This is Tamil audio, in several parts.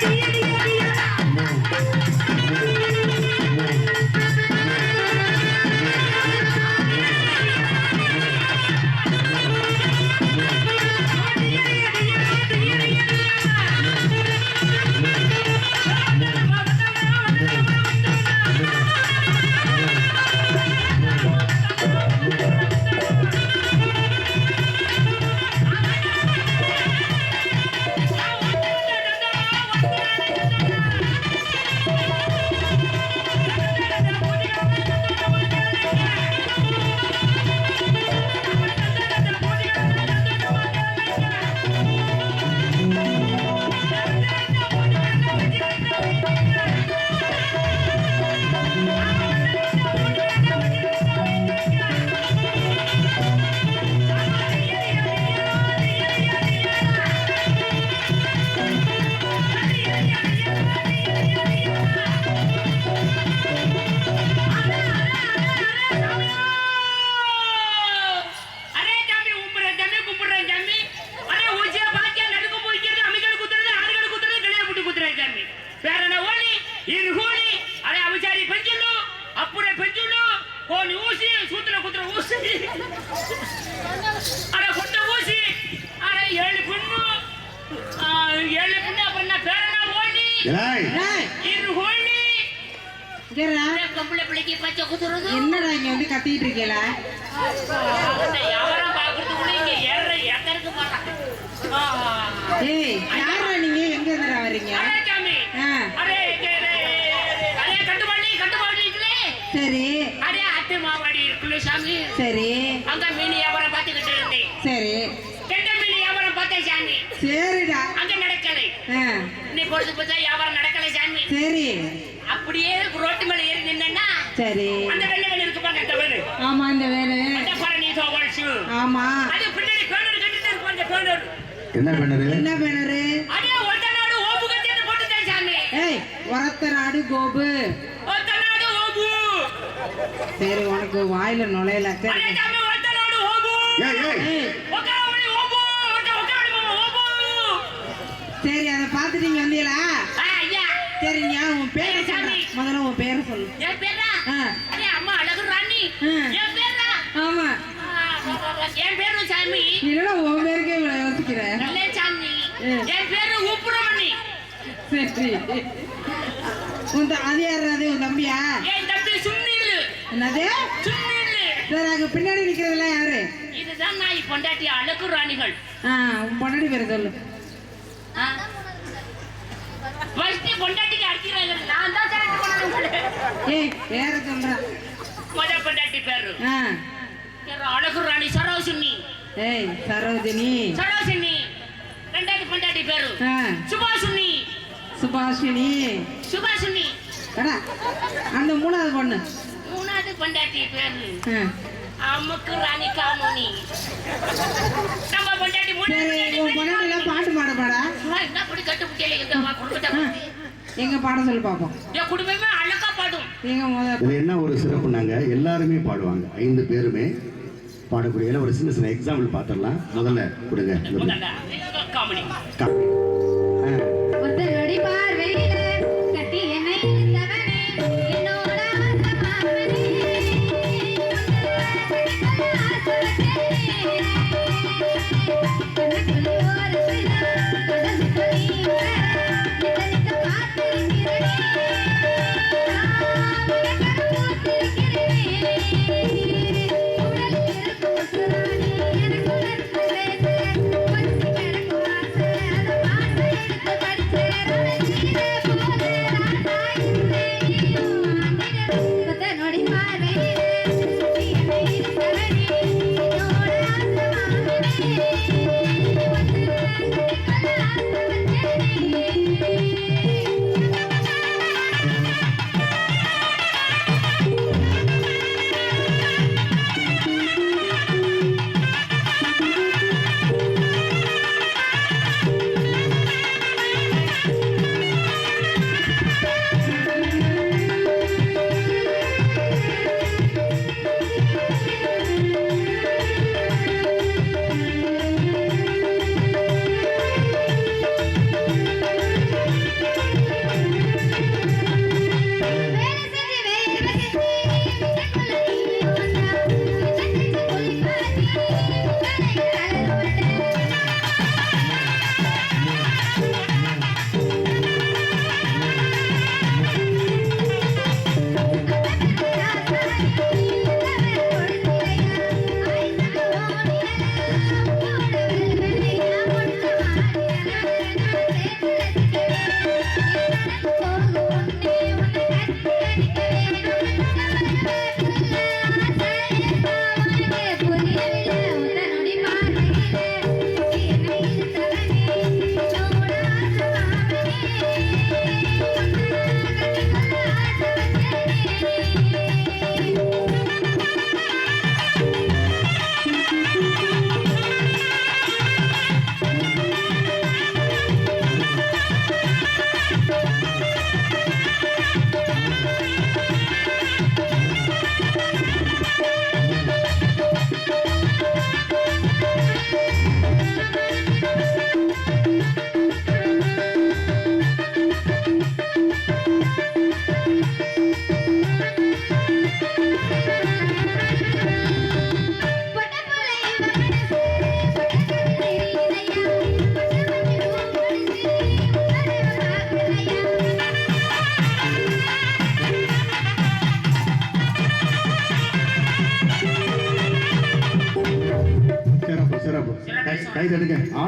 அரே என்னடா? இங்க வந்து கத்திட்டு இருக்கீல? ஏய் யாரா நீங்க? எங்க இருந்துடா வர்றீங்க? அரே சாமி. ஆ, அரே கே- ரே- அரே கட்டுப்பாடி கட்டுப்பாடி இருக்குல்லே சரி. அரே அட்டு மாவாடி இருக்குல்ல சாமி. சரி. அங்க மீன் வியாபாரம் பார்த்துக்கிட்டு இருந்தேன். சரி கெண்ட மீன் வியாபாரம் பார்த்தேன் சாமி சரிடா. அங்க நடக்கலை. நீ பொழுது பார்த்தா வியாபாரம் நடக்கலை சாமி சரி. அப்படியே ரோட்டு மேல ஏறி நின்னா சரி. அந்த வெள்ளை வெள்ளை இருக்கு பாருங்க அந்த வேலு ஆமா இந்த வேலை அந்த பரணி ஆமா. அது பின்னாடி பேனர் கட்டிட்டு இருப்பான் அந்த பேனர். என்ன பண்ணது என்ன பேனரு? அதே ஒட்ட நாடு ஓப்பு கட்டிட்டு போட்டுட்டேன் சாமி ஏய் ஒரத்த நாடு கோபு. ஒட்ட நாடு ஓபு சரி உனக்கு வாயில நுழையல. சரி. சாமி ஒட்ட நாடு ஓபு ஏய் ஏய் ஏய் ஒக்காவடி ஓபு ஒட்ட ஒக்காவடி மாமா ஓபு சரி அதை பார்த்துட்டு இங்க வந்தீங்களா? ஆ, ஐயா. சரி ஞா உன் பேரை சொல்லு முதல்ல உன் பேரை சொல்லு. என் பேரா? அரே அம்மா அழகு ராணி. என் பேரா? ஆமா. என் பேரு சாமி. இல்லைன்னா உன் பேருக்கே இவ்வளவு யோசிக்கிற? நல்ல சாமி. என் பேரு உப்புரமணி. சரி. உன் அது யாரு அது உன் தம்பியா? என் தம்பி சுண்ணில் என்னது? சுண்ணில் சரி அங்க பின்னாடி நிக்கிறதெல்லாம் யாரு? இதுதான் நான் பொண்டாட்டி அழகு ராணிகள். ஆ உன் பொன்னாடி பேர் சொல்லு. ஃபர்ஸ்ட் பொண்டாட்டிக்கு அடிக்கிறாங்க நான் தான் ஏய் பேர முத பொண்டாட்டி பேரு. அழகு ராணி சரோசினி ஏய் சரோஜினி. சரோசினி ரெண்டாவது பொண்டாட்டி பேரு. சுபாஷினி. சுபாஷினி. சுபாஷினி. அந்த மூணாவது பொண்ணு. மூணாவது பொண்டாட்டி பேரு. அம்முக்கு ராணி காமோனி நம்ம பொண்டாட்டி மூணு சரி உன் பொன்னாடி எல்லாம் பாட்டு பாட பாடா என்ன அப்படி கட்டு குடும்பத்தை ஆ, எங்க பாட சொல்லி பார்ப்போம். என் குடும்பமே அழகா பாடும். எங்க என்ன ஒரு சிறப்புனாங்க எல்லாருமே பாடுவாங்க. ஐந்து பேருமே பாடக்கூடிய ஒரு சின்ன சின்ன எக்ஸாம்பிள் பார்த்துடலாம். முதல்ல கொடுங்க. காமெடி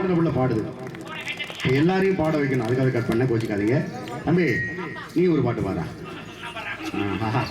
பாடுறதுக்குள்ள பாடுது. எல்லாரையும் பாட வைக்கணும். அதுக்காக கட் பண்ண கோச்சிக்காதீங்க. தம்பி நீ ஒரு பாட்டு பாடா. ஆஹா.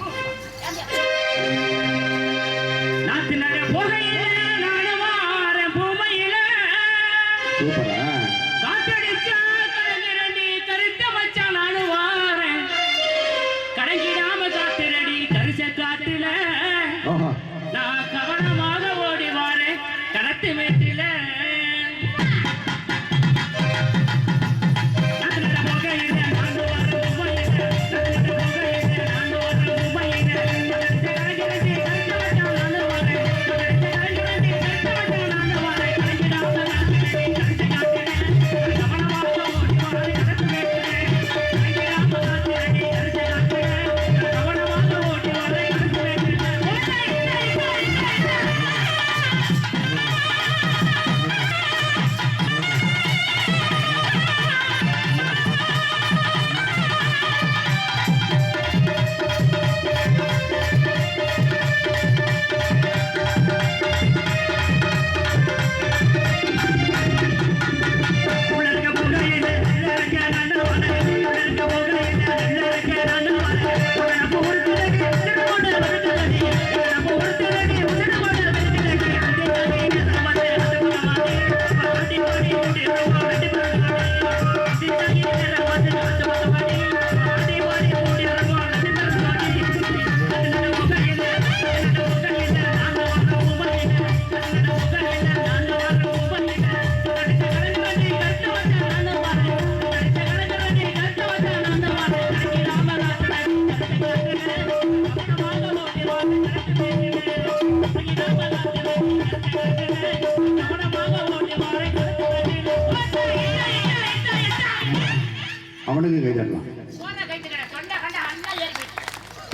அவனுக்கு கை தட்டலாம்.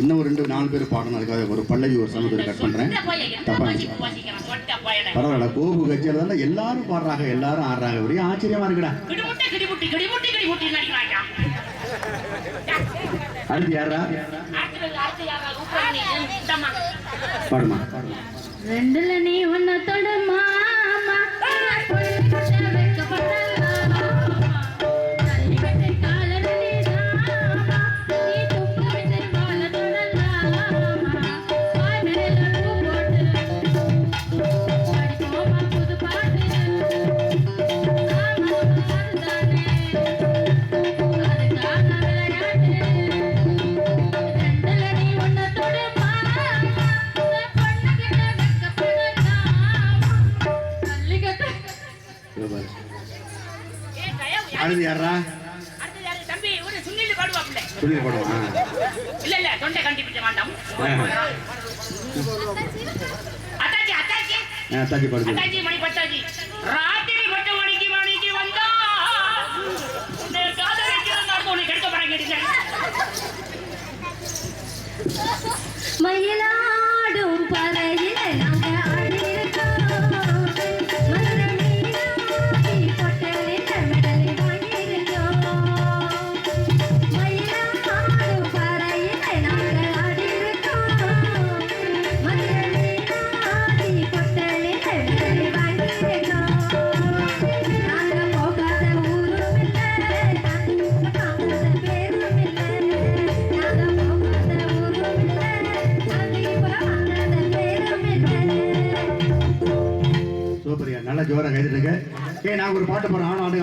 இன்னும் ஒரு ரெண்டு நாலு பேர் பாடணும் ஒரு பல்லவி ஒரு சமூகத்தில் கட் பண்ணுறேன் தப்பா பரவாயில்ல கோபு கட்சியில் தான் பாடுறாங்க எல்லாரும் ஆடுறாங்க. ஒரே ஆச்சரியமா இருக்குடா. அடுத்து யாரா பாடுமா. ரெண்டுல நீ உன்னை தொடமா? हाँ, ऐसा जी पढ़ जी मणि पट्टा जी रात भी बच्चे मणि की मणि की वंदा। ने गाद रे के ना को बना के दे मणि ला ஒரு பாட்டு பாடு ஆனாடு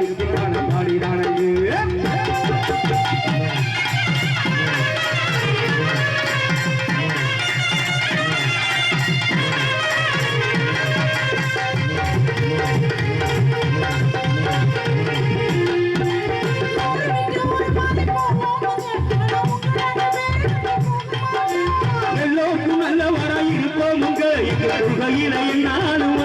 ஆடி திருமணம் ஆடிதானது எல்லோருக்கும் நல்லவராய் இருப்போம் உங்க நானும்